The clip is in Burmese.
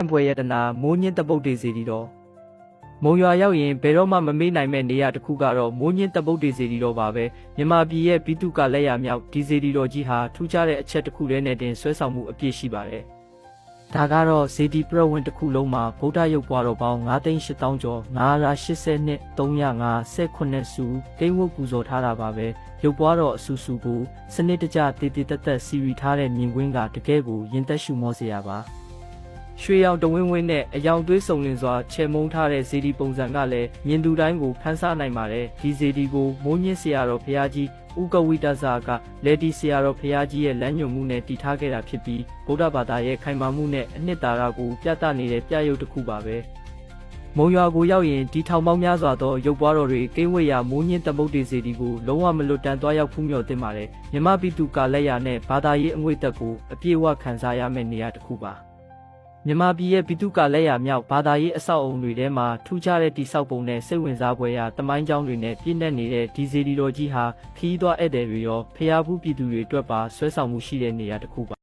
အံပွဲရတနာမိုးညင်းတပုတ်တေစီတီတော်မုံရွာရောက်ရင်ဘယ်တော့မှမမေ့နိုင်မဲ့နေရာတစ်ခုကတော့မိုးညင်းတပုတ်တေစီတီတော်ပါပဲမြန်မာပြည်ရဲ့ပြည်သူကလက်ရမြောက်ဒီစီတီတော်ကြီးဟာထူးခြားတဲ့အချက်တစ်ခုတည်းနဲ့တင်ဆွဲဆောင်မှုအပြည့်ရှိပါတယ်ဒါကတော့ဇေဒီပရဝင်းတစ်ခုလုံးမှာဗုဒ္ဓရုပ်ပွားတော်ပေါင်း9,800ကျော်980နှစ်358စုတိမ်ဝတ်ပူဇော်ထားတာပါပဲရုပ်ပွားတော်အဆူဆူကိုစနစ်တကျတည်တည်တက်တက်စီရီထားတဲ့မြင်ကွင်းကတကယ်ကိုရင်သက်ရှုမောစရာပါ ရွှေရောင်တဝင်းဝင်းနဲ့အယောင်သွေးစုံလင်စွာချေမုန်းထားတဲ့ဇေဒီပုံစံကလည်းမြင်သူတိုင်းကိုဖန်ဆနိုင်ပါတယ်ဒီဇေဒီကိုမိုးညင်းဆရာတော်ဖရာကြီးဥကဝိတဇာကလေဒီဆရာတော်ဖရာကြီးရဲ့လမ်းညွှန်မှုနဲ့တည်ထားခဲ့တာဖြစ်ပြီးဗုဒ္ဓဘာသာရဲ့ခိုင်မာမှုနဲ့အနှစ်သာရကိုပြသနေတဲ့ပြရုပ်တစ်ခုပါပဲမုံရွာကိုရောက်ရင်ဒီထောင်ပေါင်းများစွာသောရုပ်ပွားတော်တွေကိန်းဝေရမိုးညင်းတမုတ်တေစီဒီကိုလုံးဝမလွတ်တမ်းသွားရောက်ဖူးမြော်တင်ပါတယ်မြမပိတုကလက်ရနဲ့ဘာသာရေးအငွေ့သက်ကိုအပြည့်အဝခံစားရမယ့်နေရာတစ်ခုပါ မြန်မာပြည်ရဲ့ပြည်သူ့ကလက်ရမြောက်ဘာသာရေးအဆောက်အုံတွေထဲမှာထူးခြားတဲ့တိဆောက်ပုံနဲ့စိတ်ဝင်စားဖွယ်ရာတမိုင်းကြောင်းတွေနဲ့ပြည့်နှက်နေတဲ့ဒီဇီဒီတော်ကြီးဟာခီးသွွားဧည့်သည်တွေရောဖျားဖူးပြည်သူတွေအတွက်ပါဆွဲဆောင်မှုရှိတဲ့နေရာတစ်ခုပါ